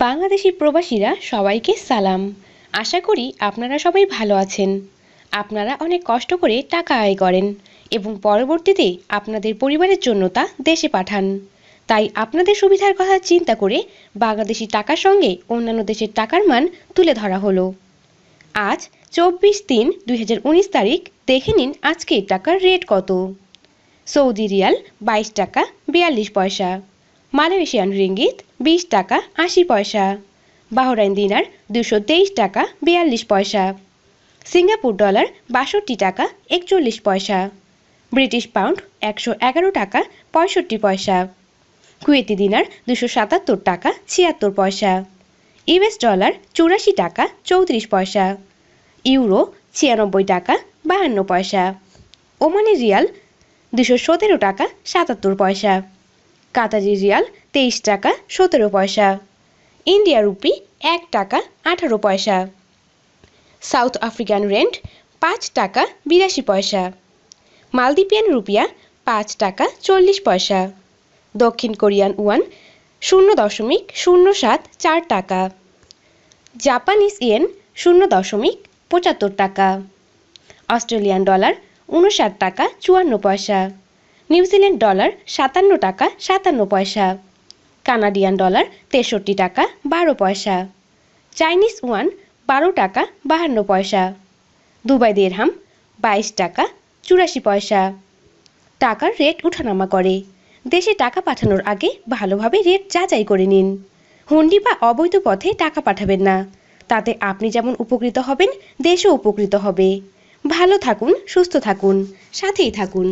বাংলাদেশি প্রবাসীরা সবাইকে সালাম। আশা করি আপনারা সবাই ভালো আছেন। আপনারা অনেক কষ্ট করে টাকা আয় করেন এবং পরবর্তীতে আপনাদের পরিবারের জন্য তা দেশে পাঠান। তাই আপনাদের সুবিধার কথা চিন্তা করে বাংলাদেশি টাকার সঙ্গে অন্যান্য দেশের টাকার মান তুলে ধরা হলো। আজ চব্বিশ তিন দুই তারিখ, দেখে নিন আজকের টাকার রেট কত। সৌদি রিয়াল বাইশ টাকা বিয়াল্লিশ পয়সা। মালয়েশিয়ান রিঙ্গিত বিশ টাকা আশি পয়সা। বাহরাইন দিনার দুশো তেইশ টাকা বিয়াল্লিশ পয়সা। সিঙ্গাপুর ডলার বাষট্টি টাকা একচল্লিশ পয়সা। ব্রিটিশ পাউন্ড একশো এগারো টাকা পঁয়ষট্টি পয়সা। কুয়েতি দিনার দুশো সাতাত্তর টাকা ছিয়াত্তর পয়সা। ইউএস ডলার চুরাশি টাকা চৌত্রিশ পয়সা। ইউরো ছিয়ানব্বই টাকা বাহান্ন পয়সা। ওমানি রিয়াল দুশো সতেরো টাকা সাতাত্তর পয়সা। কাতারি রিয়াল তেইশ টাকা সতেরো পয়সা। ইন্ডিয়া রুপি এক টাকা আঠারো পয়সা। সাউথ আফ্রিকান রেন্ট পাঁচ টাকা বিরাশি পয়সা। মালদ্বীপিয়ান রুপিয়া পাঁচ টাকা চল্লিশ পয়সা। দক্ষিণ কোরিয়ান ওয়ান শূন্য দশমিক শূন্য সাত চার টাকা। জাপানিজ ইয়েন শূন্য দশমিক পঁচাত্তর টাকা। অস্ট্রেলিয়ান ডলার উনষাট টাকা চুয়ান্ন পয়সা। নিউজিল্যান্ড ডলার সাতান্ন টাকা সাতান্ন পয়সা, কানাডিয়ান ডলার তেষট্টি টাকা বারো পয়সা, চাইনিজ ওয়ান বারো টাকা বাহান্ন পয়সা, দুবাই দেড়হাম বাইশ টাকা চুরাশি পয়সা। টাকার রেট উঠানামা করে। দেশে টাকা পাঠানোর আগে ভালোভাবে রেট যাচাই করে নিন। হুন্ডি বা অবৈধ পথে টাকা পাঠাবেন না। তাতে আপনি যেমন উপকৃত হবেন, দেশও উপকৃত হবে। ভালো থাকুন, সুস্থ থাকুন, সাথেই থাকুন।